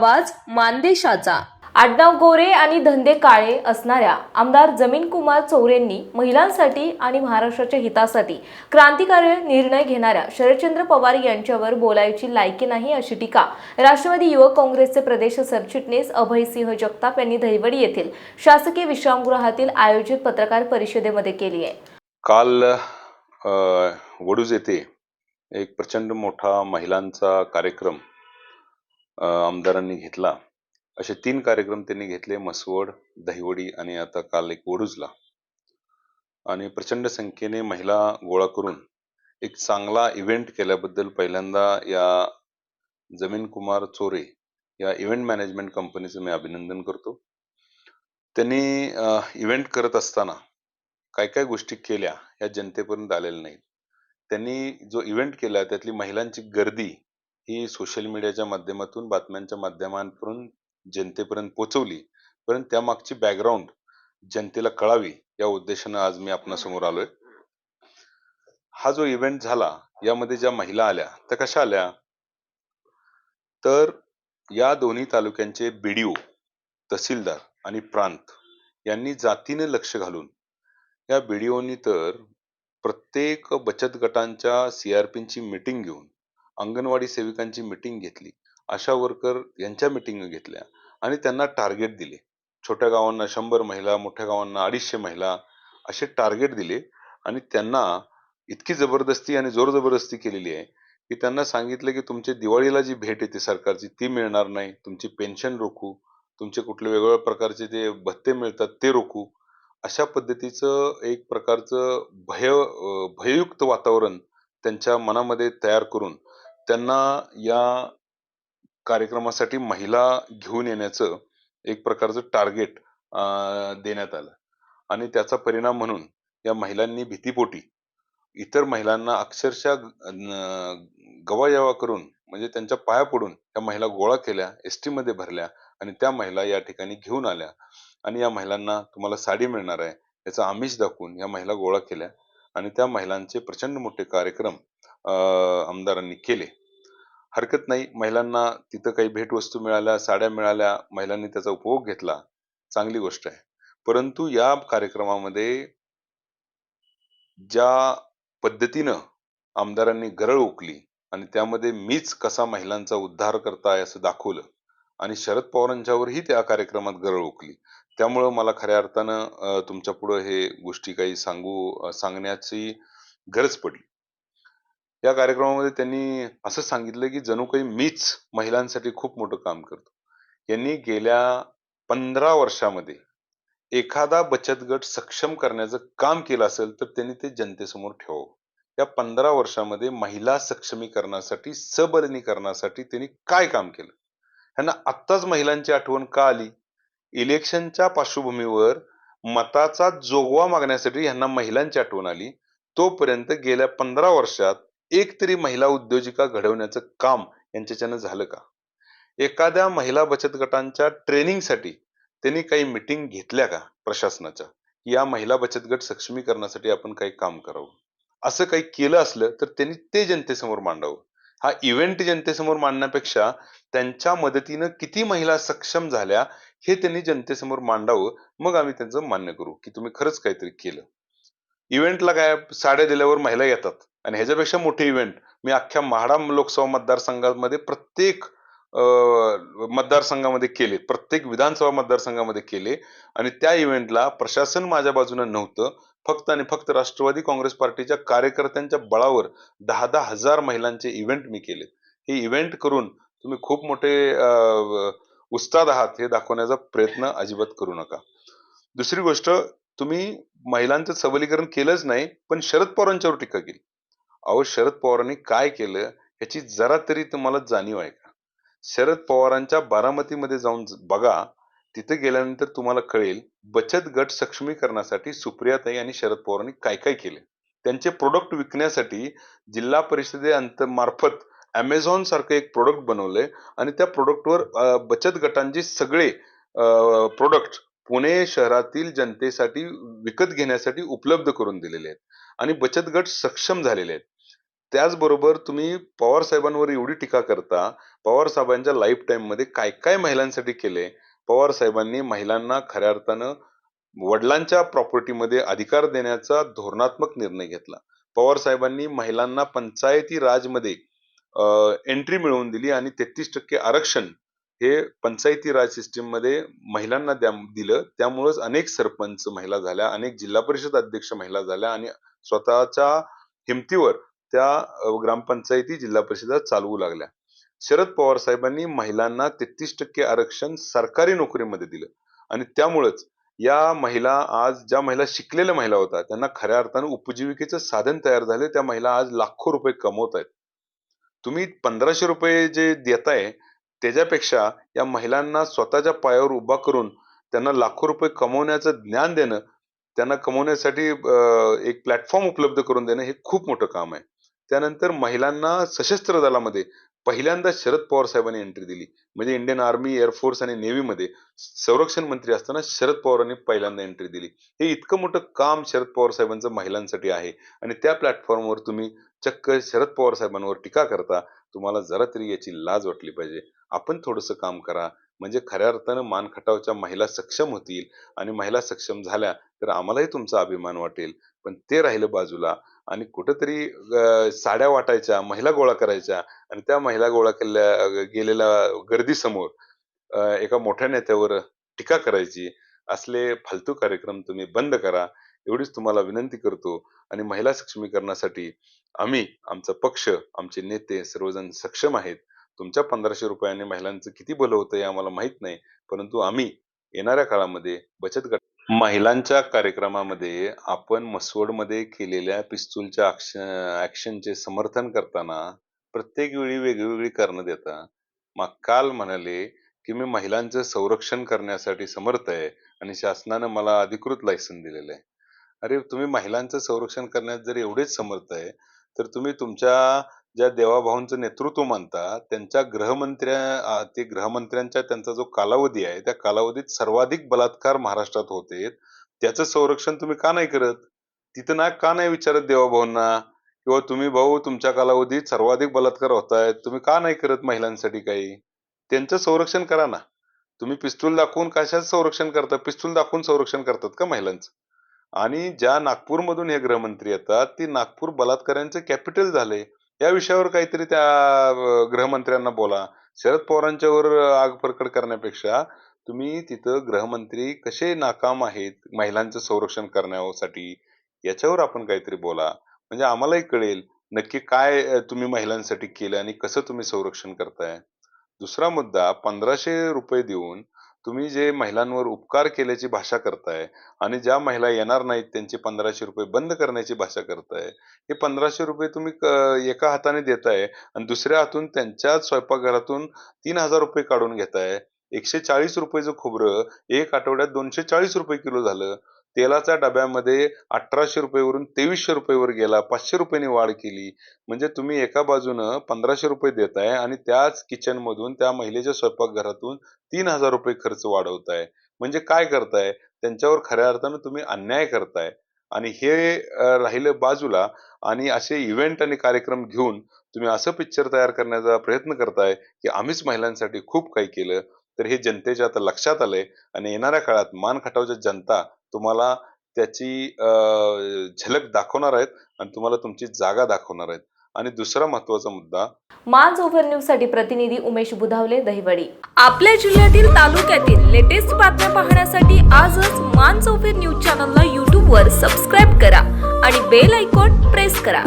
आवाज मानदेशाचा. आडनाव गोरे आणि धंदे काळे असणाऱ्या आमदार जमीन कुमार चौरेंनी महिलांसाठी आणि महाराष्ट्राच्या हितासाठी क्रांतिकारी निर्णय घेणाऱ्या शरदचंद्र पवार यांच्यावर बोलायची लायकी नाही अशी टीका राष्ट्रवादी युवक काँग्रेसचे प्रदेश सरचिटणीस अभयसिंह जगताप यांनी दहिवडी येथील शासकीय विश्रामगृहातील आयोजित पत्रकार परिषदेमध्ये केली आहे. काल वडूज येथे एक प्रचंड मोठा महिलांचा कार्यक्रम आमदारांनी घेतला. असे तीन कार्यक्रम त्यांनी घेतले मसवड दहिवडी आणि आता काल एक वडूजला आणि प्रचंड संख्येने महिला गोळा करून एक चांगला इव्हेंट केल्याबद्दल पहिल्यांदा या जमीन कुमार चोरे या इव्हेंट मॅनेजमेंट कंपनीचं मी अभिनंदन करतो. त्यांनी इव्हेंट करत असताना काय काय गोष्टी केल्या या जनतेपर्यंत आलेल्या नाहीत. त्यांनी जो इव्हेंट केला त्यातली महिलांची गर्दी ही सोशल मीडियाच्या माध्यमातून बातम्यांच्या माध्यमातून जनतेपर्यंत पोहोचवली. पण त्यामागची बॅकग्राऊंड जनतेला कळावी या उद्देशानं आज मी आपणासमोर आलोय. हा जो इव्हेंट झाला यामध्ये ज्या महिला आल्या त्या कशा आल्या? तर या दोन्ही तालुक्यांचे बीडीओ तहसीलदार आणि प्रांत यांनी जातीने लक्ष घालून या बीडीओनी तर प्रत्येक बचत गटांच्या सीआरपीची मीटिंग घेऊन अंगणवाडी सेविकांची मीटिंग घेतली. आशा वर्कर यांच्या मीटिंग घेतल्या आणि त्यांना टार्गेट दिले. छोट्या गावांना शंभर महिला मोठ्या गावांना अडीचशे महिला असे टार्गेट दिले आणि त्यांना इतकी जबरदस्ती आणि जोर जबरदस्ती केलेली आहे की त्यांना सांगितलं की तुमची दिवाळीला जी भेट येते सरकारची ती मिळणार नाही. तुमची पेन्शन रोखू. तुमचे कुठले वेगवेगळ्या प्रकारचे जे भत्ते मिळतात ते रोखू. अशा पद्धतीचं एक प्रकारचं भय भययुक्त वातावरण त्यांच्या मनामध्ये तयार करून त्यांना या कार्यक्रमासाठी महिला घेऊन येण्याचं एक प्रकारचं टार्गेट देण्यात आलं. आणि त्याचा परिणाम म्हणून या महिलांनी भीतीपोटी इतर महिलांना अक्षरशः अं, गवायवा करून म्हणजे त्यांच्या पाया पडून या महिला गोळा केल्या एसमध्ये भरल्या आणि त्या महिला या ठिकाणी घेऊन आल्या. आणि या महिलांना तुम्हाला साडी मिळणार आहे याचा आमिष दाखवून या महिला गोळा केल्या. आणि त्या महिलांचे प्रचंड मोठे कार्यक्रम आमदारांनी केले. हरकत नाही महिलांना तिथं काही भेटवस्तू मिळाल्या साड्या मिळाल्या महिलांनी त्याचा उपभोग घेतला. चांगली गोष्ट आहे. परंतु या कार्यक्रमामध्ये ज्या पद्धतीनं आमदारांनी गरळ ओकली आणि त्यामध्ये मीच कसा महिलांचा उद्धार करताय असं दाखवलं आणि शरद पवारांच्यावरही त्या कार्यक्रमात गरळ ओकली त्यामुळं मला खऱ्या अर्थानं तुमच्या पुढं हे गोष्टी काही सांगू सांगण्याची गरज पडली. या कार्यक्रमामध्ये त्यांनी असं सांगितलं की जणू काही मीच महिलांसाठी खूप मोठं काम करतो. यांनी गेल्या पंधरा वर्षामध्ये एखादा बचत गट सक्षम करण्याचं काम केलं असेल तर त्यांनी ते जनतेसमोर ठेवावं. या पंधरा वर्षामध्ये महिला सक्षमीकरणासाठी सबलीकरणासाठी त्यांनी काय काम केलं? ह्यांना आत्ताच महिलांची आठवण का आली? इलेक्शनच्या पार्श्वभूमीवर मताचा जोगवा मागण्यासाठी ह्यांना महिलांची आठवण आली. तोपर्यंत गेल्या पंधरा वर्षात एक तरी महिला उद्योजिका घडवण्याचं काम यांच्याच्यानं झालं का? एखाद्या महिला बचत गटांच्या ट्रेनिंगसाठी त्यांनी काही मिटिंग घेतल्या का प्रशासनाच्या? या महिला बचत गट सक्षमीकरणासाठी आपण काही काम करावं. असं काही केलं असलं तर त्यांनी ते जनतेसमोर मांडावं. हा इव्हेंट जनतेसमोर मांडण्यापेक्षा त्यांच्या मदतीनं किती महिला सक्षम झाल्या हे त्यांनी जनतेसमोर मांडावं मग आम्ही त्यांचं मान्य करू की तुम्ही खरंच काहीतरी केलं. इव्हेंटला काय साड्या दिल्यावर महिला येतात. आणि ह्याच्यापेक्षा मोठे इव्हेंट मी अख्ख्या म्हाडा लोकसभा मतदारसंघामध्ये प्रत्येक अं, मतदारसंघामध्ये केले. प्रत्येक विधानसभा मतदारसंघामध्ये केले. आणि त्या इव्हेंटला प्रशासन माझ्या बाजूनं नव्हतं. फक्त आणि फक्त राष्ट्रवादी काँग्रेस पार्टीच्या कार्यकर्त्यांच्या बळावर दहा दहा हजार महिलांचे इव्हेंट मी केले. हे इव्हेंट करून तुम्ही खूप मोठे उत्साद उस्ताद आहात हे दाखवण्याचा प्रयत्न अजिबात करू नका. दुसरी गोष्ट तुम्ही महिलांचं सबलीकरण केलंच नाही पण शरद पवारांच्यावर टीका केली. अहो शरद पवारांनी काय केलं याची जरा तरी तुम्हाला जाणीव आहे का? शरद पवारांच्या बारामतीमध्ये जाऊन बघा तिथे गेल्यानंतर तुम्हाला कळेल बचत गट सक्षमीकरणासाठी सुप्रियाताई आणि शरद पवारांनी काय काय केले? त्यांचे प्रोडक्ट विकण्यासाठी जिल्हा परिषदे अंतर्मार्फत अमेझॉन सारखं एक प्रोडक्ट बनवलंय आणि त्या प्रोडक्टवर बचत गटांचे सगळे प्रोडक्ट पुणे शहरातील जनतेसाठी विकत घेण्यासाठी उपलब्ध करून दिलेले आहेत आणि बचत गट सक्षम झालेले आहेत. त्याचबरोबर तुम्ही पवार साहेबांवर एवढी टीका करता पवार साहेबांच्या लाईफ टाईममध्ये काय काय महिलांसाठी केले? पवार साहेबांनी महिलांना खऱ्या अर्थानं वडिलांच्या प्रॉपर्टीमध्ये अधिकार देण्याचा धोरणात्मक निर्णय घेतला. पवार साहेबांनी महिलांना पंचायती राजमध्ये एंट्री मिळवून दिली आणि तेहतीस टक्के आरक्षण हे पंचायती राज सिस्टीममध्ये महिलांना द्या दिलं. त्यामुळेच अनेक सरपंच महिला झाल्या अनेक जिल्हा परिषद अध्यक्ष महिला झाल्या आणि स्वतःच्या हिमतीवर त्या ग्रामपंचायती जिल्हा परिषदा चालवू लागल्या. शरद पवार साहेबांनी महिलांना तेहतीस टक्के आरक्षण सरकारी नोकरीमध्ये दिलं. आणि त्यामुळेच या महिला आज ज्या महिला शिकलेल्या महिला होत्या त्यांना खऱ्या अर्थानं उपजीविकेचं साधन तयार झाले त्या महिला आज लाखो रुपये कमवत आहेत. तुम्ही पंधराशे रुपये जे देताय त्याच्यापेक्षा या महिलांना स्वतःच्या पायावर उभा करून त्यांना लाखो रुपये कमवण्याचं ज्ञान देणं त्यांना कमवण्यासाठी एक प्लॅटफॉर्म उपलब्ध करून देणं हे खूप मोठं काम आहे. त्यानंतर महिलांना सशस्त्र दलामध्ये पहिल्यांदा शरद पवार साहेबांनी एंट्री दिली. म्हणजे इंडियन आर्मी एअरफोर्स आणि नेव्हीमध्ये संरक्षण मंत्री असताना शरद पवारांनी पहिल्यांदा एंट्री दिली. हे इतकं मोठं काम शरद पवार साहेबांचं महिलांसाठी आहे. आणि त्या प्लॅटफॉर्मवर तुम्ही चक्क शरद पवार साहेबांवर टीका करता तुम्हाला जरा तरी याची लाज वाटली पाहिजे. आपण थोडंसं काम करा. म्हणजे खऱ्या अर्थानं मानखटावच्या महिला सक्षम होतील. आणि महिला सक्षम झाल्या तर आम्हालाही तुमचा अभिमान वाटेल. पण ते राहिलं बाजूला. आणि कुठंतरी साड्या वाटायच्या महिला गोळा करायच्या आणि त्या महिला गोळा केल्या गेलेल्या गर्दीसमोर एका मोठ्या नेत्यावर टीका करायची. असले फालतू कार्यक्रम तुम्ही बंद करा. एवढीच तुम्हाला विनंती करतो आणि महिला सक्षमीकरणासाठी आम्ही आमचा पक्ष आमचे नेते सर्वजण सक्षम आहेत. तुमच्या पंधराशे रुपयाने महिलांचं किती भलं होतं हे आम्हाला माहीत नाही. परंतु आम्ही येणाऱ्या काळामध्ये बचत गट महिलांच्या कार्यक्रमामध्ये आपण मसवडमध्ये केलेल्या पिस्तूलच्या ऍक्शनचे समर्थन करताना प्रत्येक वेळी वेगळी कारणं देता. मग काल म्हणाले की मी महिलांचं संरक्षण करण्यासाठी समर्थ आहे आणि शासनानं मला अधिकृत लायसन दिलेलं आहे. अरे तुम्ही महिलांचं संरक्षण करण्यात जर एवढेच समर्थ आहे तर तुम्ही तुमच्या ज्या देवाभाऊंचं नेतृत्व मानता त्यांच्या गृहमंत्र्या ते गृहमंत्र्यांच्या त्यांचा जो कालावधी आहे त्या कालावधीत सर्वाधिक बलात्कार महाराष्ट्रात होते. त्याचं संरक्षण तुम्ही का नाही करत? तिथं ना का नाही विचारत देवाभाऊंना किंवा तुम्ही भाऊ तुमच्या कालावधीत सर्वाधिक बलात्कार होत आहेत तुम्ही का नाही करत महिलांसाठी काही? त्यांचं संरक्षण करा ना. तुम्ही पिस्तूल दाखवून कशाचं संरक्षण करता? पिस्तूल दाखवून संरक्षण करतात का महिलांचं? आणि ज्या नागपूरमधून हे गृहमंत्री येतात ती नागपूर बलात्कारांचं कॅपिटल झाले. या विषयावर काहीतरी त्या गृहमंत्र्यांना बोला. शरद पवारांच्यावर आग परकड करण्यापेक्षा तुम्ही तिथं गृहमंत्री कसे नाकाम आहेत महिलांचं संरक्षण करण्यासाठी याच्यावर आपण काहीतरी बोला. म्हणजे आम्हालाही कळेल नक्की काय तुम्ही महिलांसाठी केलं आणि कसं तुम्ही संरक्षण करताय. दुसरा मुद्दा पंधराशे रुपये देऊन तुम्ही जे महिलांवर उपकार केल्याची भाषा करताय आणि ज्या महिला येणार नाहीत त्यांचे पंधराशे रुपये बंद करण्याची भाषा करताय हे पंधराशे रुपये तुम्ही एका हाताने देताय आणि दुसऱ्या हातून त्यांच्याच स्वयंपाकघरातून तीन हजार रुपये काढून घेताय. एकशे चाळीस रुपयेचं खोबरं एक आठवड्यात दोनशे चाळीस रुपये किलो झालं. तेलाच्या डब्यामध्ये अठराशे रुपयेवरून तेवीसशे रुपयेवर गेला. पाचशे रुपयांनी वाढ केली. म्हणजे तुम्ही एका बाजूनं पंधराशे रुपये देताय आणि त्याच किचन मधून त्या महिलेच्या स्वयंपाकघरातून तीन हजार रुपये खर्च वाढवताय. म्हणजे काय करताय? त्यांच्यावर खऱ्या अर्थानं तुम्ही अन्याय करताय. आणि हे राहिलं बाजूला आणि असे इव्हेंट आणि कार्यक्रम घेऊन तुम्ही असं पिक्चर तयार करण्याचा प्रयत्न करताय की आम्हीच महिलांसाठी खूप काही केलं. तर हे जनतेच्या आता लक्षात आलंय. आणि येणाऱ्या काळात मान खटावच्या जनता तुम्हाला त्याची अं, झलक दाखवणार आहेत आणि तुम्हाला तुमची जागा दाखवणार आहेत. आणि दुसरा महत्त्वाचा मुद्दा. माज ओव्हर न्यूजसाठी प्रतिनिधी उमेश बुधावले दहिवडी. आपल्या जिल्ह्यातील तालुक्यातील लेटेस्ट बातम्या पाहण्यासाठी आजच मान चौफेर न्यूज चॅनलला यूट्यूबवर सबस्क्राईब करा आणि बेल आयकॉन प्रेस करा.